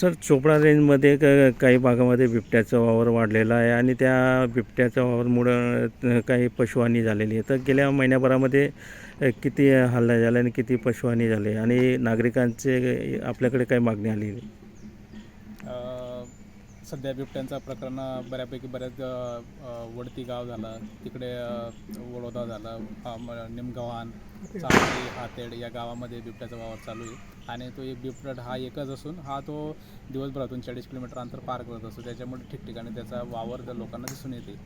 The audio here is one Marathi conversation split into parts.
सर चोपडा रेंजमध्ये क काही भागामध्ये बिबट्याचा वावर वाढलेला आहे आणि त्या बिबट्याच्या वावरमुळं काही पशुहानी झालेली आहे. तर गेल्या महिन्याभरामध्ये किती हल्ला झाला आणि किती पशुहानी झाली? आणि नागरिकांचे आपल्याकडे काय मागणी आली? सध्या बिबट्यांचं प्रकरण बऱ्यापैकी बऱ्याच वडती गाव झालं. तिकडे वडोदा झालं निमगव्हाण चांगली हातेड या गावामध्ये बिबट्याचा वावर चालू आहे. आणि तो एक बिबट हा एकच असून हा तो दिवसभरातून चाळीस किलोमीटर अंतर पार करत असतो. त्याच्यामुळे ठिकठिकाणी त्याचा वावर त्या लोकांना दिसून येते.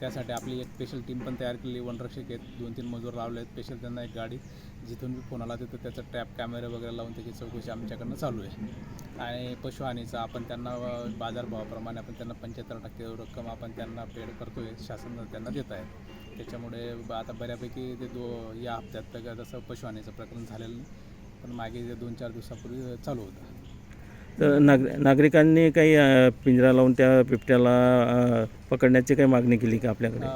त्यासाठी आपली एक स्पेशल टीम पण तयार केली वनरक्षक आहेत. दोन तीन मजूर लावले आहेत स्पेशल त्यांना एक गाडी जिथून बी फोन आला तिथं त्याचा ट्रॅप कॅमेरे वगैरे लावून त्याची चौकशी आमच्याकडनं चालू आहे. आणि पशुहानीचा आपण त्यांना बाजारभावाप्रमाणे आपण त्यांना पंच्याहत्तर टक्के रक्कम आपण त्यांना पेड करतो आहे शासन त्यांना देत आहे. त्याच्यामुळे ब- आता बऱ्यापैकी ते दो या हप्त्यात तर तसं पशुहानीचं प्रकरण झालेलं नाही पण मागे जे दोन चार दिवसापूर्वी चालू होतं. तर नाग नागरिकांनी काही पिंजरा लावून त्या बिबट्याला पकडण्याची काही मागणी केली का आपल्याकडे?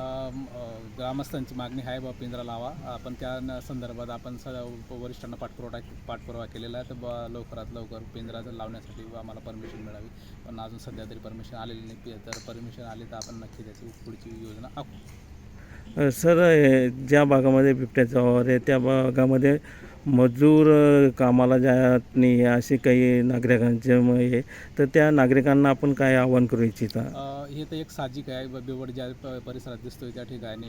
ग्रामस्थांची मागणी आहे बा पिंजरा लावा. आपण त्या संदर्भात आपण स वरिष्ठांना पाठपुरवठा पाठपुरावा केलेला आहे. तर बा लवकरात लवकर पिंजरा जर लावण्यासाठी आम्हाला परमिशन मिळावी. पण अजून सध्या तरी परमिशन आलेली नाही. तर परमिशन आली तर आपण नक्की त्याची पुढची योजना आखू. सर ज्या भागामध्ये बिबट्याचा वावर आहे त्या भागामध्ये मजूर कामाला जात नाही असे काही नागरिकांचे हे तर त्या नागरिकांना आपण काय आव्हान करू इच्छिता? हे तर एक साहजिक आहे. बेवड ज्या प- परिसरात दिसतोय त्या ठिकाणी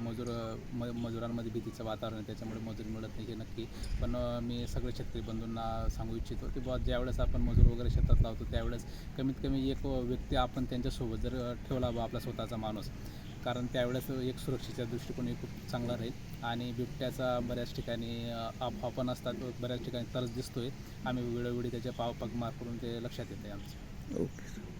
मजूर म मजुरांमध्ये भीतीचं वातावरण आहे त्याच्यामुळे मजूर मिळत नाही हे नक्की. पण मी सगळे शेतकरी बंधूंना सांगू इच्छितो की बुवा ज्यावेळेस आपण मजूर वगैरे शेतात लावतो त्यावेळेस कमीत कमी एक व्यक्ती आपण त्यांच्यासोबत जर ठेवला बा आपला स्वतःचा माणूस कारण त्यावेळेस एक सुरक्षेच्या दृष्टिकोनही खूप चांगला राहील. आणि बिबट्याचा बऱ्याच ठिकाणी अ, अफवा पण असतात. बऱ्याच ठिकाणी तरच दिसतोय. आम्ही वेळोवेळी त्याच्या पाव पगमार करून ते लक्षात येते आमचं. ओके.